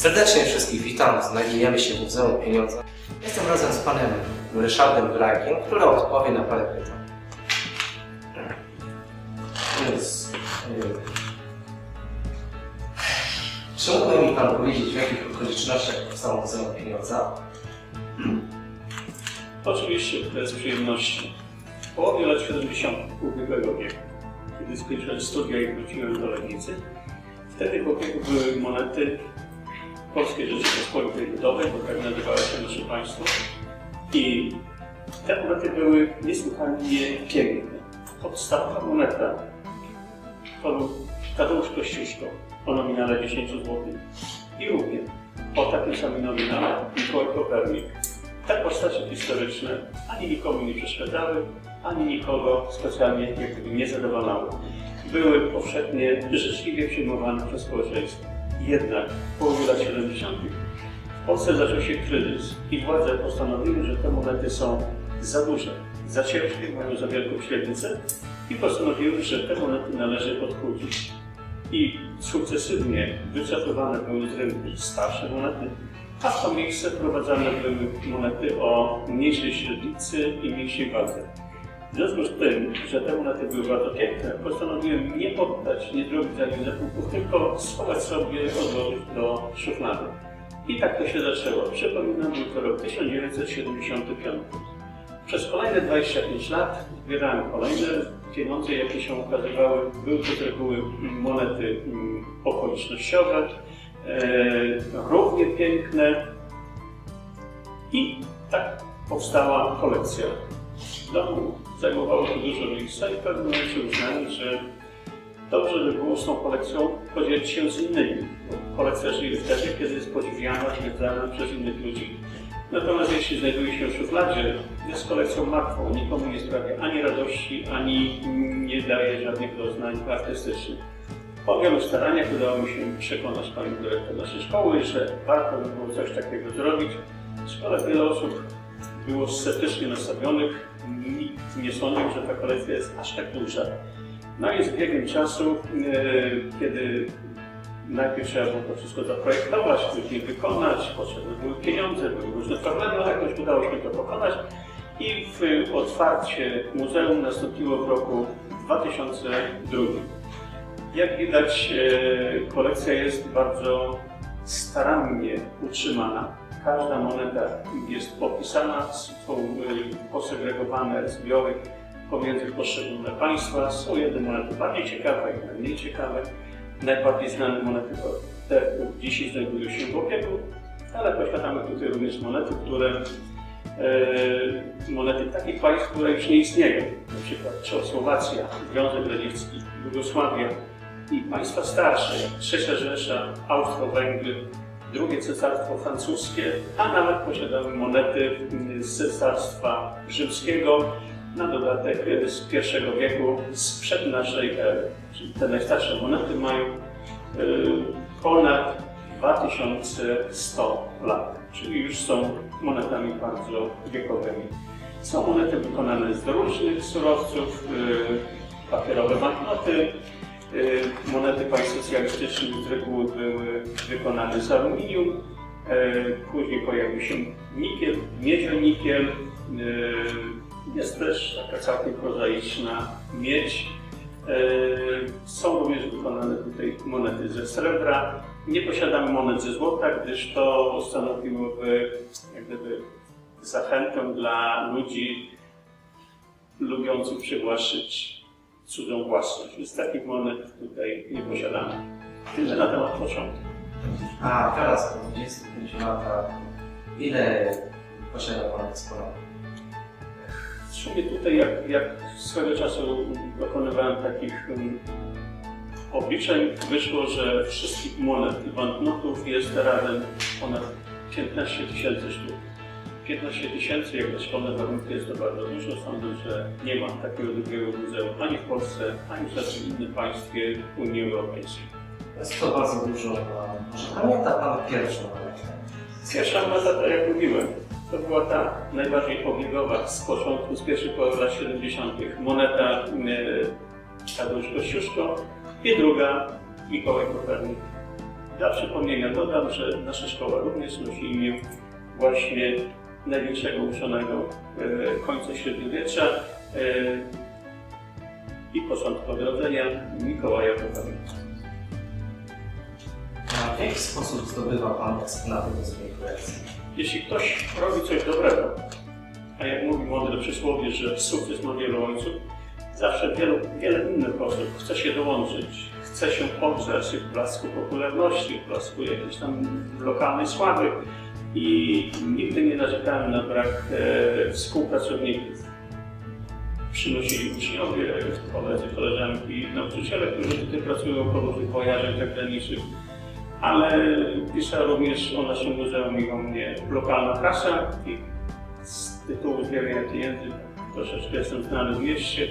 Serdecznie wszystkich witam. Znajdujemy się w Muzeum Pieniądza. Jestem razem z panem Ryszardem Blankiem, który odpowie na parę pytań. Więc, yy, czy mógłby mi pan powiedzieć, w jakich okolicznościach powstało Muzeum Pieniądza? Oczywiście bez przyjemności. W połowie lat 70. ubiegłego wieku, kiedy skończyłem studia i wróciłem do Legnicy, wtedy w obiegu były monety Polskiej Rzeczypospolitej Ludowej, bo tak nazywało się nasze państwo. I te monety były niesłychanie piękne. Podstawowa moneta to był Tadeusz Kościuszko o nominale 10 zł i również o takim samym nominale Mikołaj Kopernik. Te postacie historyczne ani nikomu nie przeszkadzały, ani nikogo specjalnie nie zadowalały. Były powszechnie życzliwie przyjmowane przez społeczeństwo. Jednak w połowie lat 70. w Polsce zaczął się kryzys i władze postanowiły, że te monety są za duże, za ciężkie, mają za wielką średnicę i postanowiły, że te monety należy odchudzić. I sukcesywnie wycofywane były z rynku starsze monety, a w to miejsce wprowadzane były monety o mniejszej średnicy i mniejszej wadze. W związku z tym, że te monety były bardzo piękne, postanowiłem nie oddać, nie zrobić za nich zakupów, tylko schować sobie, odłożyć do szuflady. I tak to się zaczęło. Przypominam, był to rok 1975. Przez kolejne 25 lat zbierałem kolejne pieniądze, jakie się ukazywały. Były to z reguły monety mm, okolicznościowe, e, równie piękne. I tak powstała kolekcja. Domu zajmowało to dużo miejsca i w pewnym momencie uznałem, że dobrze by było z tą kolekcją podzielić się z innymi. Kolekcja żyje wtedy, kiedy jest podziwiana, zwiedzana przez innych ludzi. Natomiast jeśli znajduje się w szufladzie, jest kolekcją martwą, nikomu nie sprawia ani radości, ani nie daje żadnych doznań artystycznych. Po wielu staraniach udało mi się przekonać panią dyrektor naszej szkoły, że warto by było coś takiego zrobić. W szkole wiele osób było sceptycznie nastawionych. Nikt nie sądził, że ta kolekcja jest aż tak duża. No i z biegiem czasu, e, kiedy najpierw trzeba było to wszystko zaprojektować, później wykonać, potrzebne były pieniądze, były różne problemy, ale jakoś udało się to pokonać. I w otwarcie muzeum nastąpiło w roku 2002. Jak widać, e, kolekcja jest bardzo starannie utrzymana. Każda moneta jest opisana, są e, posegregowane zbiory pomiędzy poszczególne państwa. Są jedne monety bardziej ciekawe, inne mniej ciekawe. Najbardziej znane monety to te, dzisiaj znajdują się w obiegu, ale posiadamy tutaj również monety, które e, monety takich państw, które już nie istnieją, na przykład Czechosłowacja, Związek Radziecki, Jugosławia i państwa starsze, jak Trzecia Rzesza, Austro-Węgry, drugie cesarstwo francuskie, a nawet posiadamy monety z cesarstwa rzymskiego, na dodatek z I wieku sprzed naszej ery. Czyli te najstarsze monety mają y, ponad 2100 lat, czyli już są monetami bardzo wiekowymi. Są monety wykonane z różnych surowców, y, papierowe banknoty, monety państw socjalistycznych z reguły były wykonane z aluminium, y, później pojawił się nikiel, miedzionikiel, y, jest też taka całkiem prozaiczna miedź. E, Są również wykonane tutaj monety ze srebra. Nie posiadamy monet ze złota, gdyż to stanowiłoby jak gdyby zachętę dla ludzi lubiących przywłaszczyć cudzą własność. Więc takich monet tutaj nie posiadamy. Tyle na temat początku. A teraz po 25 latach, ile posiada pan eksponatów? W sumie tutaj, jak, jak swego czasu dokonywałem takich um, obliczeń, wyszło, że wszystkich monet i banknotów jest razem ponad 15 tysięcy sztuk. 15 tysięcy, jak na szkolne warunki jest to bardzo dużo. Sądzę, że nie ma takiego drugiego muzeum ani w Polsce, ani w żadnym innym państwie Unii Europejskiej. Jest to bardzo dużo. Może pamięta pan pierwszą? Pierwsza moneta, tak jak mówiłem, to była ta najbardziej obiegowa z początku, z pierwszych połowy lat 70. Moneta e, Tadeusz Kościuszko i druga Mikołaj Kopernik. Dla przypomnienia dodam, że nasza szkoła również nosi imię właśnie największego uczonego e, końca średniowiecza e, i początku odrodzenia Mikołaja Kopernika. A w jaki sposób zdobywa Pan eksponaty do swojej kolekcji? Jeśli ktoś robi coś dobrego, a jak mówi mądre przysłowie, że sukces ma wielu ojców, zawsze wielu, wiele innych osób chce się dołączyć, chce się pogrzać w blasku popularności, w blasku jakiejś tam lokalnej sławy i nigdy nie narzekałem na brak e, współpracowników. Przynosili uczniowie, koledzy, koleżanki, nauczyciele, którzy tutaj pracują po różnych wojażach zagranicznych, ale pisze również o naszym muzeum i o mnie lokalna prasa i z tytułu zbierania pieniędzy troszeczkę jestem znany w mieście.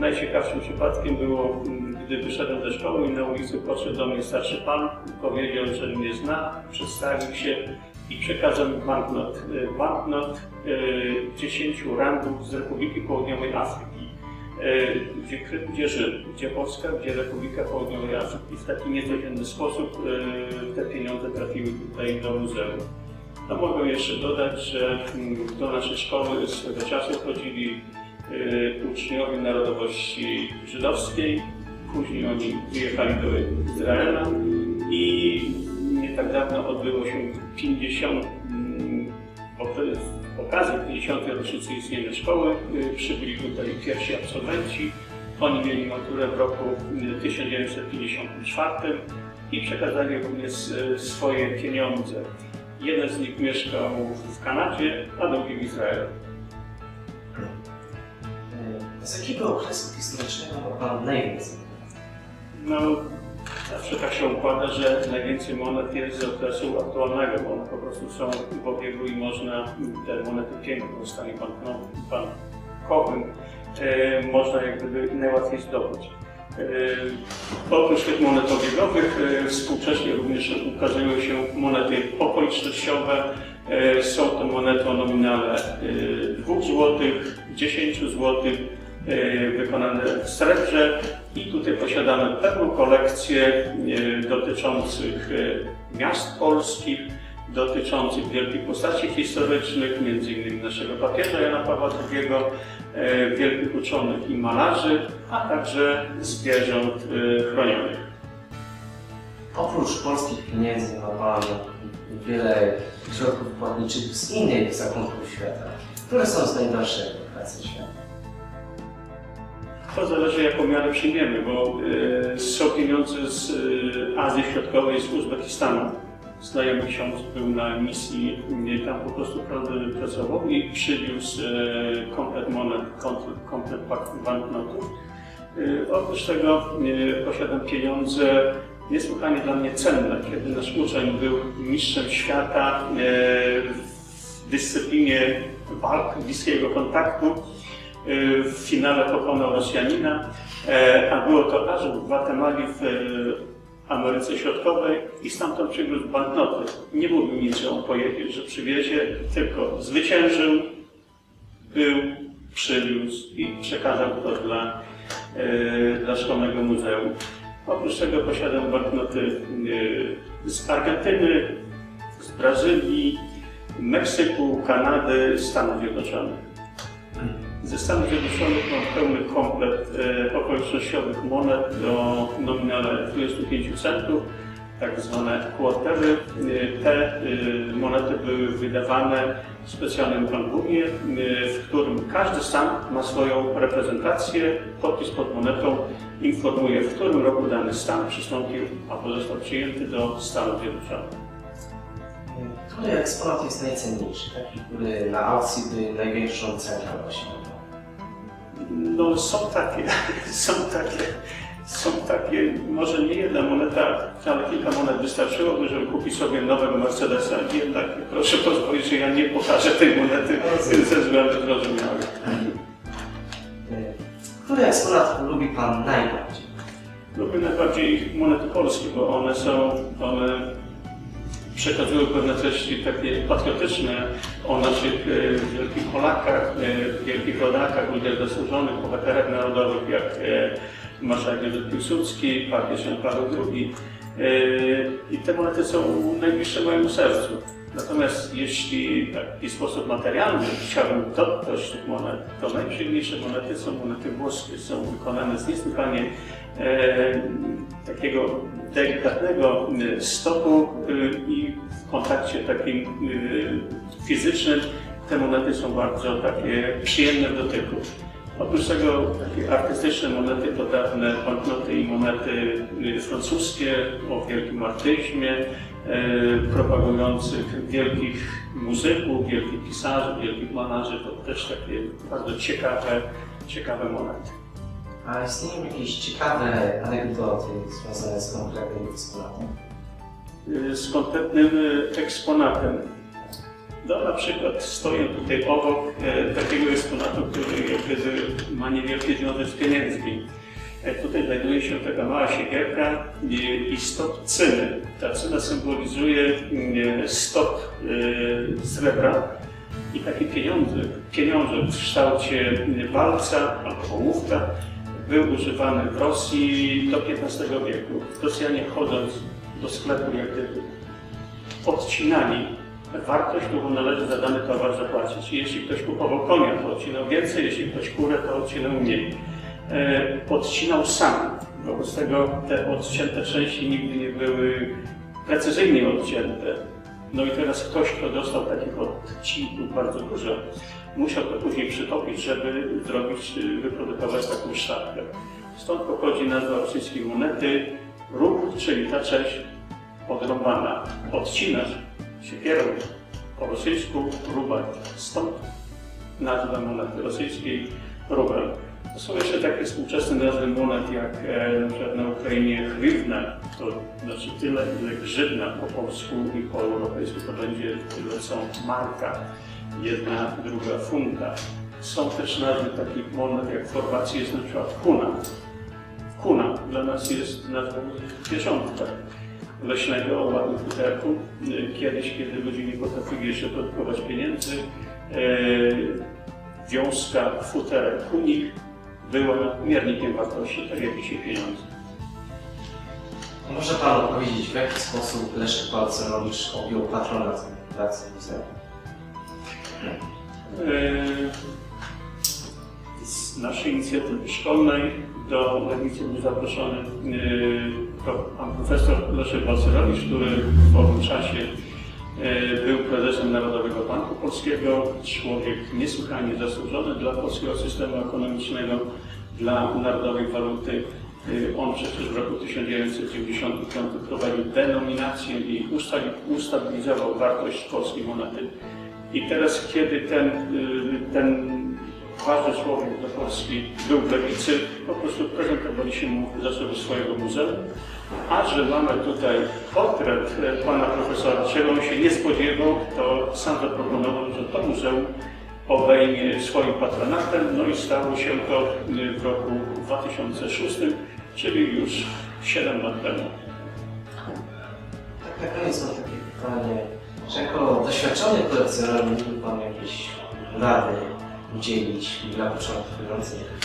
Najciekawszym przypadkiem było, m, gdy wyszedłem ze szkoły i na ulicy podszedł do mnie starszy pan powiedział, że mnie zna, przedstawił się i przekazał mi banknot, y, banknot y, 10 randów z Republiki Południowej Afryki y, gdzie, gdzie gdzie Polska, gdzie Republika Południowej Afryki. W taki niecodzienny sposób y, te pieniądze trafiły tutaj do muzeum. No mogę jeszcze dodać, że mm, do naszej szkoły swego czasu chodzili y, uczniowie narodowości żydowskiej, później oni wyjechali do Izraela i tak dawno odbyło się 50 mm, okres- z okazji 50. rocznicy istnienia szkoły y, przybyli tutaj pierwsi absolwenci. Oni mieli maturę w roku y, 1954 i przekazali również y, swoje pieniądze. Jeden z nich mieszkał w Kanadzie, a drugi w Izraelu. E, Z jakiego okresu historycznego ma Pan najwięcej? No, zawsze tak się układa, że najwięcej monet jest z okresu aktualnego, bo one po prostu są w obiegu i można te monety piękne w stanie bankowym, e, można jak gdyby najłatwiej zdobyć. E, oprócz tych monet obiegowych e, współcześnie również ukazują się monety okolicznościowe. E, są to monety o nominale e, 2 zł, 10 zł, e, wykonane w srebrze i tutaj posiadamy pewną kolekcję e, dotyczących e, miast polskich, dotyczących wielkich postaci historycznych, m.in. naszego papieża Jana Pawła II, e, wielkich uczonych i malarzy, a także zwierząt e, chronionych. Oprócz polskich pieniędzy ma Pan wiele środków płatniczych z innych zakątków świata. Które są z najdalszego krańca świata? To zależy jaką miarę przyjmiemy, bo e, są pieniądze z e, Azji Środkowej, z Uzbekistanu. Znajomy ksiądz był na misji, e, tam po prostu pracował i przywiózł e, komplet monet, komplet, komplet banknotów. E, oprócz tego e, posiadam pieniądze niesłychanie dla mnie cenne, kiedy nasz uczeń był mistrzem świata w dyscyplinie walk, bliskiego kontaktu w finale pokonał Rosjanina, e, a było to aż w Gwatemali w e, Ameryce Środkowej i stamtąd przywiózł banknoty. Nie mówił nic, że on pojedzie, że przywiezie, tylko zwyciężył, był, przywiózł i przekazał to dla, e, dla Szkolnego Muzeum. Oprócz tego posiadam banknoty z Argentyny, z Brazylii, Meksyku, Kanady, Stanów Zjednoczonych. Ze Stanów Zjednoczonych mam pełny komplet e, okolicznościowych monet do nominale 25 centów, tak zwane quartery. E, te e, monety były wydawane w specjalnym albumie, e, w którym każdy stan ma swoją reprezentację. Podpis pod monetą informuje, w którym roku dany stan przystąpił albo został przyjęty do Stanów Zjednoczonych. Który eksponat jest najcenniejszy? Taki, który na aukcji największą cenę osiągnął? No są takie, są takie, są takie, może nie jedna moneta, ale kilka monet wystarczyłoby, żeby kupić sobie nowego Mercedesa. Jednak proszę pozwolić, że ja nie pokażę tej monety ze względów zrozumiałych. E, Który eksponat lubi Pan najbardziej? Lubię najbardziej monety polskie, bo one są, one przekazują pewne treści takie patriotyczne o naszych e, wielkich Polakach, e, wielkich rodakach, ludziach zasłużonych, bohaterach narodowych, jak e, marszałek Józef Piłsudski, papież Jan Paweł II. I te monety są najbliższe mojemu sercu. Natomiast jeśli w taki sposób materialny chciałbym dotknąć tych monet, to najprzyjemniejsze monety są monety włoskie. Są wykonane z niesłychanie takiego delikatnego e, stopu e, i w kontakcie takim e, fizycznym te monety są bardzo takie przyjemne w dotyku. Oprócz tego takie artystyczne monety to dawne banknoty i monety francuskie o wielkim artyzmie, e, propagujących wielkich muzyków, wielkich pisarzy, wielkich malarzy. To też takie bardzo ciekawe, ciekawe monety. A istnieją jakieś ciekawe anegdoty związane z konkretnym eksponatem? Y, z konkretnym y, eksponatem. No, na przykład stoję tutaj obok e, takiego eksponatu, który jak gdyby ma niewielkie związek z pieniędzmi. E, tutaj znajduje się taka mała siekierka i, stop cyny. Ta cyna symbolizuje stop srebra i taki pieniądze, pieniążek w kształcie walca albo ołówka był używany w Rosji do XV wieku. Rosjanie chodząc do sklepu jak gdyby odcinali wartość, którą należy za dany towar zapłacić. Jeśli ktoś kupował konia, to odcinał więcej, jeśli ktoś kurę, to odcinał mniej. E, odcinał sam. Wobec tego te odcięte części nigdy nie były precyzyjnie odcięte. No i teraz ktoś, kto dostał takich odcinków bardzo dużo, musiał to później przytopić, żeby zrobić, y, wyprodukować taką sztabkę. Stąd pochodzi nazwa rosyjskiej monety róg, czyli ta część odrąbana. Odcinać siekierą po rosyjsku rubel. Stąd nazwa monety rosyjskiej rubel. To są jeszcze takie współczesne nazwy monet jak e, na przykład na Ukrainie hrywna, to znaczy tyle ile grzywna po polsku i po europejsku to będzie tyle co marka, jedna, druga funta. Są też nazwy takich monet jak w Chorwacji jest na przykład kuna. Kuna dla nas jest nazwą zwierzątka leśnego o futerku. Kiedyś, kiedy ludzie nie potrafili jeszcze produkować pieniędzy, e, wiązka, futerek, kunik była miernikiem wartości, tak jak dzisiaj pieniądze. Może Pan opowiedzieć, w jaki sposób Leszek Balcerowicz objął patronat Fundacji Muzeum? E, Z naszej inicjatywy szkolnej do Legnicy był zaproszony e, pan profesor Leszek Balcerowicz, który w owym czasie e, był prezesem Narodowego Banku Polskiego, człowiek niesłychanie zasłużony dla polskiego systemu ekonomicznego, dla narodowej waluty. On przecież w roku 1995 prowadził denominację i ustabilizował wartość polskiej monety. I teraz, kiedy ten, y, ten ważny człowiek do Polski był w Lewicy, po prostu prezentowaliśmy mu zasoby swojego muzeum. A że mamy tutaj portret e, pana profesora, czego on się nie spodziewał, to sam zaproponował, że to muzeum obejmie swoim patronatem, no i stało się to y, w roku 2006, czyli już 7 lat temu. Tak koniec mam takie pytanie. Czy jako doświadczony kolekcjoner mógłby Pan jakieś rady udzielić dla początkujących?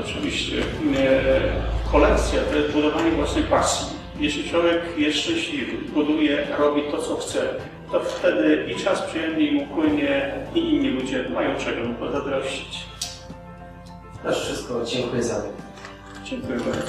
Oczywiście. Kolekcja to jest budowanie własnej pasji. Jeśli człowiek jest szczęśliwy, buduje, robi to, co chce, to wtedy i czas przyjemniej mu płynie i inni ludzie mają czego mu pozazdrościć. To już wszystko. Dziękuję za wywiad. Dziękuję bardzo.